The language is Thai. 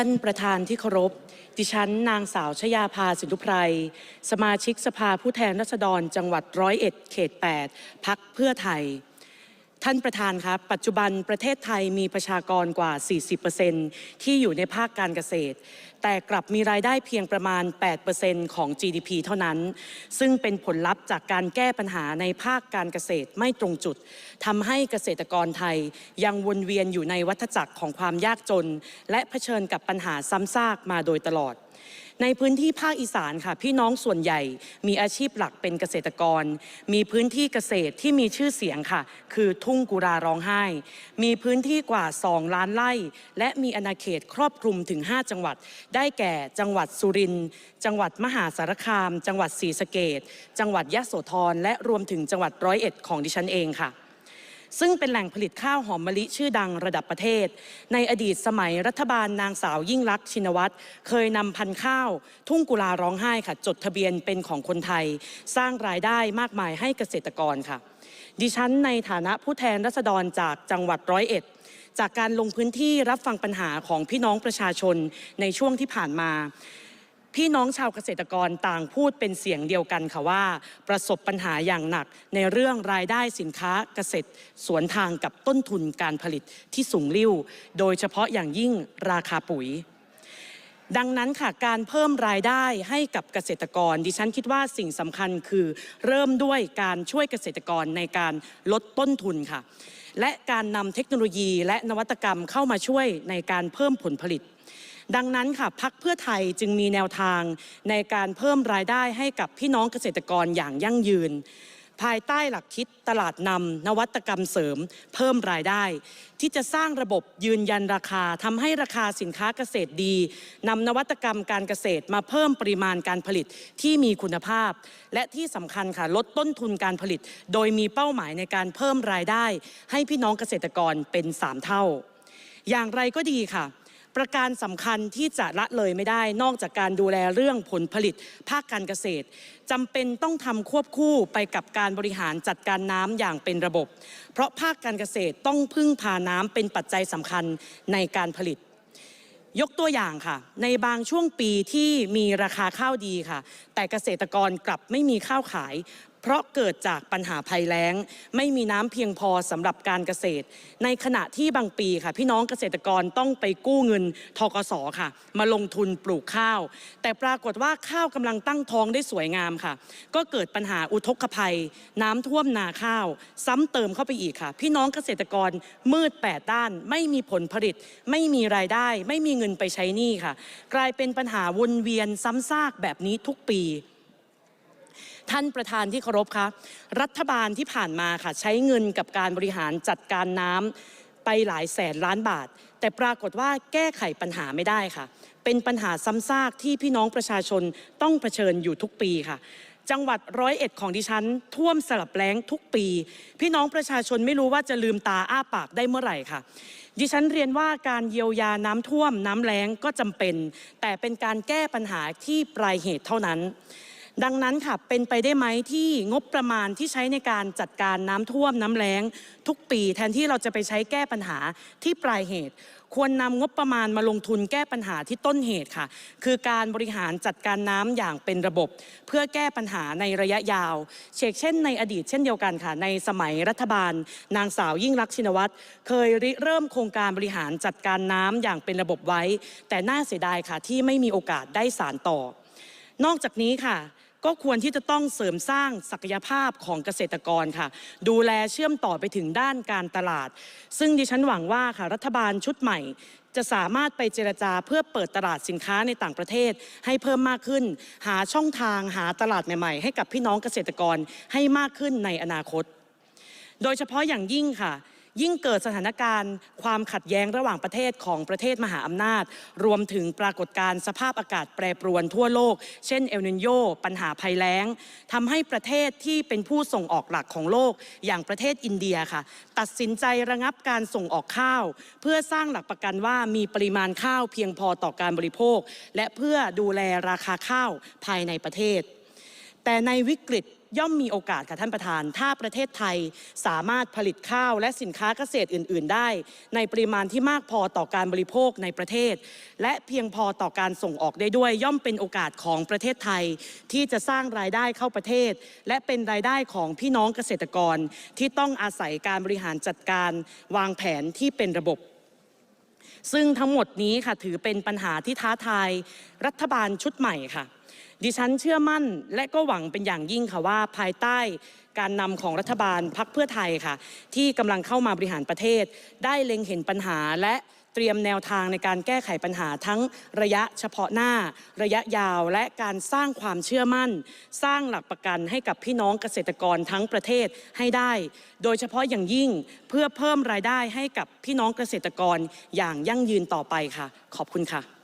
ท่านประธานที่เคารพ ดิฉันนางสาวชยาภาสินุไพร สมาชิกสภาผู้แทนราษฎรจังหวัดร้อยเอ็ดเขต 8 พักเพื่อไทย ท่านประธานครับปัจจุบันประเทศไทยมีประชากรกว่า 40%ที่อยู่ในภาคการเกษตร แต่กลับมีรายได้เพียงประมาณ 8%ของ GDP เท่านั้น ซึ่งเป็นผลลัพธ์จากการแก้ปัญหาในภาคการเกษตรไม่ตรงจุดทำให้เกษตรกรไทยยังวนเวียนอยู่ในวัฏจักรของความยากจน และเผชิญกับปัญหาซ้ำซากมาโดยตลอด ในพื้นที่ภาคอีสานค่ะ พี่น้องส่วนใหญ่มีอาชีพหลักเป็นเกษตรกร มีพื้นที่เกษตรที่มีชื่อเสียงค่ะ คือทุ่งกุราร้องไห้ มีพื้นที่กว่า 2 ล้านไร่ และมีอาณาเขตครอบคลุมถึง 5 จังหวัด ได้แก่จังหวัดสุรินทร์จังหวัดมหาสารคาม จังหวัดศรีสะเกดจังหวัดยะโสธรและรวมถึงจังหวัดร้อยเอ็ดของดิฉันเองค่ะ ซึ่งเป็นแหล่งผลิตข้าวหอมมะลิชื่อดังระดับประเทศ ในอดีตสมัยรัฐบาลนางสาวยิ่งลักษณ์ชินวัตรเคยนำพันธุ์ข้าว ทุ่งกุลาร้องไห้ค่ะ จดทะเบียนเป็นของคนไทย สร้างรายได้มากมายให้เกษตรกรค่ะ ดิฉันในฐานะผู้แทนรัษฎรจากจังหวัดร้อยเอ็ดจากการลงพื้นที่รับฟังปัญหาของพี่น้องประชาชนในช่วงที่ผ่านมา พี่น้องชาวเกษตรกรต่างพูดเป็นเสียงเดียวกันค่ะว่า ประสบปัญหาอย่างหนักในเรื่องรายได้สินค้าเกษตร สวนทางกับต้นทุนการผลิตที่สูงลิ่วโดยเฉพาะอย่างยิ่งราคาปุ๋ยดังนั้นค่ะการเพิ่มรายได้ให้กับเกษตรกร ดิฉันคิดว่าสิ่งสำคัญคือ เริ่มด้วยการช่วยเกษตรกรในการลดต้นทุนค่ะ และการนำเทคโนโลยีและนวัตกรรมเข้ามาช่วยในการเพิ่มผลผลิต ดังนั้นค่ะพักเพื่อไทยจึงมีแนวทางในการเพิ่มรายได้ให้กับพี่น้องเกษตรกรอย่างยั่งยืน ภายใต้หลักคิดตลาดนำนวัตกรรมเสริม เพิ่มรายได้ ที่จะสร้างระบบยืนยันราคาทำให้ราคาสินค้าเกษตรดีนำนวัตกรรมการเกษตรมาเพิ่มปริมาณการผลิตที่มีคุณภาพ และที่สำคัญค่ะลดต้นทุนการผลิต โดยมีเป้าหมายในการเพิ่มรายได้ ให้พี่น้องเกษตรกรเป็น 3 เท่า อย่างไรก็ดีค่ะ ประการสำคัญที่จะละเลยไม่ได้ นอกจากการดูแลเรื่องผลผลิตภาคการเกษตรจำเป็นต้องทำควบคู่ไปกับการบริหารจัดการน้ำอย่างเป็นระบบ เพราะภาคการเกษตรต้องพึ่งพาน้ำเป็นปัจจัยสำคัญในการผลิต ยกตัวอย่างค่ะ ในบางช่วงปีที่มีราคาข้าวดีค่ะ แต่เกษตรกรกลับไม่มีข้าวขาย เพราะเกิดจากปัญหาภัยแล้ง ไม่มีน้ำเพียงพอสำหรับการเกษตร ในขณะที่บางปีค่ะ พี่น้องเกษตรกรต้องไปกู้เงินทกสค่ะ มาลงทุนปลูกข้าว แต่ปรากฏว่าข้าวกำลังตั้งท้องได้สวยงามค่ะ ก็เกิดปัญหาอุทกภัย น้ำท่วมนาข้าว ซ้ำเติมเข้าไปอีกค่ะ พี่น้องเกษตรกรมืดแปดด้าน ไม่มีผลผลิต ไม่มีรายได้ ไม่มีเงินไปใช้หนี้ค่ะ กลายเป็นปัญหาวนเวียนซ้ำซากแบบนี้ทุกปี ท่านประธานที่เคารพคะรัฐบาลที่ผ่านมาค่ะใช้เงินกับการบริหารจัดการน้ำไปหลายแสนล้านบาท แต่ปรากฏว่าแก้ไขปัญหาไม่ได้ค่ะ เป็นปัญหาซ้ำซากที่พี่น้องประชาชนต้องเผชิญอยู่ทุกปีค่ะจังหวัดร้อยเอ็ดของดิฉัน ท่วมสลับแล้งทุกปี พี่น้องประชาชนไม่รู้ว่าจะลืมตาอ้าปากได้เมื่อไหร่ค่ะ ดิฉันเรียนว่าการเยียวยาน้ำท่วมน้ำแล้งก็จำเป็น แต่เป็นการแก้ปัญหาที่ปลายเหตุเท่านั้น ดังนั้นค่ะเป็นไปได้ไหมที่งบประมาณที่ใช้ในการจัดการน้ำท่วมน้ำแล้งทุกปีแทนที่เราจะไปใช้แก้ปัญหาที่ปลายเหตุ ควรนำงบประมาณมาลงทุนแก้ปัญหาที่ต้นเหตุค่ะ คือการบริหารจัดการน้ำอย่างเป็นระบบ เพื่อแก้ปัญหาในระยะยาวเชกเช่น ในอดีตเช่นเดียวกันค่ะ ในสมัยรัฐบาล นางสาวยิ่งรักชินวัตรเคยริเริ่มโครงการบริหารจัดการน้ำอย่างเป็นระบบไว้ แต่น่าเสียดายค่ะที่ไม่มีโอกาสได้สารต่อ นอกจากนี้ค่ะ ก็ควรที่จะต้องเสริมสร้างศักยภาพของเกษตรกรค่ะ ดูแลเชื่อมต่อไปถึงด้านการตลาด ซึ่งดิฉันหวังว่าค่ะรัฐบาลชุดใหม่ จะสามารถไปเจรจาเพื่อเปิดตลาดสินค้าในต่างประเทศให้เพิ่มมากขึ้น หาช่องทางหาตลาดใหม่ๆ ให้กับพี่น้องเกษตรกรให้มากขึ้นในอนาคต โดยเฉพาะอย่างยิ่งค่ะ ยิ่งเกิดสถานการณ์ ความขัดแย้งระหว่างประเทศของประเทศมหาอำนาจ รวมถึงปรากฏการณ์สภาพอากาศแปรปรวนทั่วโลก เช่นเอลนินโยปัญหาภัยแล้งทำให้ประเทศที่เป็นผู้ส่งออกหลักของโลก อย่างประเทศอินเดียค่ะ ตัดสินใจระงับการส่งออกข้าว เพื่อสร้างหลักประกันว่ามีปริมาณข้าวเพียงพอต่อการบริโภค และเพื่อดูแลราคาข้าวภายในประเทศ แต่ในวิกฤต ย่อมมีโอกาสค่ะท่านประธาน ถ้าประเทศไทยสามารถผลิตข้าวและสินค้าเกษตรอื่น ๆ ได้ ในปริมาณที่มากพอต่อการบริโภคในประเทศ และเพียงพอต่อการส่งออกได้ด้วย ย่อมเป็นโอกาสของประเทศไทย ที่จะสร้างรายได้เข้าประเทศ และเป็นรายได้ของพี่น้องเกษตรกร ที่ต้องอาศัยการบริหารจัดการวางแผนที่เป็นระบบ ซึ่งทั้งหมดนี้ค่ะถือเป็นปัญหาที่ท้าทายรัฐบาลชุดใหม่ค่ะ ดิฉันเชื่อมั่นและก็หวังเป็นอย่างยิ่งค่ะว่า ภายใต้การนำของรัฐบาลพักเพื่อไทยค่ะ ที่กำลังเข้ามาบริหารประเทศ ได้เล็งเห็นปัญหาและ เตรียมแนวทางในการแก้ไขปัญหาทั้งระยะเฉพาะหน้า ระยะยาวและการสร้างความเชื่อมั่น สร้างหลักประกันให้กับพี่น้องเกษตรกรทั้งประเทศให้ได้ โดยเฉพาะอย่างยิ่งเพื่อเพิ่มรายได้ให้กับพี่น้องเกษตรกรอย่างยั่งยืนต่อไปค่ะ ขอบคุณค่ะ